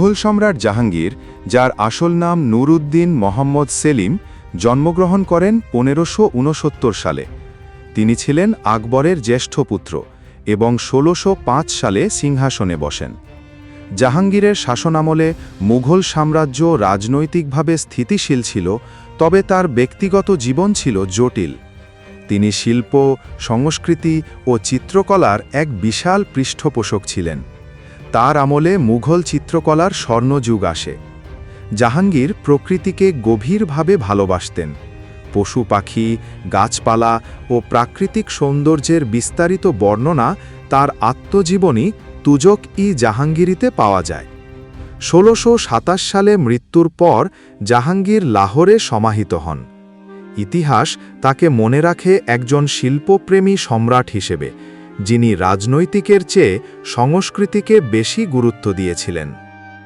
মুঘল সম্রাট জাহাঙ্গীর, যার আসল নাম নুরুদ্দিন মোহাম্মদ সেলিম, জন্মগ্রহণ করেন পনেরোশো সালে। তিনি ছিলেন আকবরের জ্যেষ্ঠ পুত্র এবং ষোলোশো সালে সিংহাসনে বসেন। জাহাঙ্গীরের শাসনামলে মুঘল সাম্রাজ্য রাজনৈতিকভাবে স্থিতিশীল ছিল, তবে তার ব্যক্তিগত জীবন ছিল জটিল। তিনি শিল্প, সংস্কৃতি ও চিত্রকলার এক বিশাল পৃষ্ঠপোষক ছিলেন। তার আমলে মুঘল চিত্রকলার স্বর্ণযুগ আসে। জাহাঙ্গীর প্রকৃতিকে গভীরভাবে ভালোবাসতেন। পশু পাখি, গাছপালা ও প্রাকৃতিক সৌন্দর্যের বিস্তারিত বর্ণনা তার আত্মজীবনী তুজক ই জাহাঙ্গীরিতে পাওয়া যায়। ষোলোশো সালে মৃত্যুর পর জাহাঙ্গীর লাহোরে সমাহিত হন। ইতিহাস তাকে মনে রাখে একজন শিল্পপ্রেমী সম্রাট হিসেবে। যিনি রাজনৈতিকের চেয়ে সংস্কৃতিকে বেশি গুরুত্ব দিয়েছিলেন।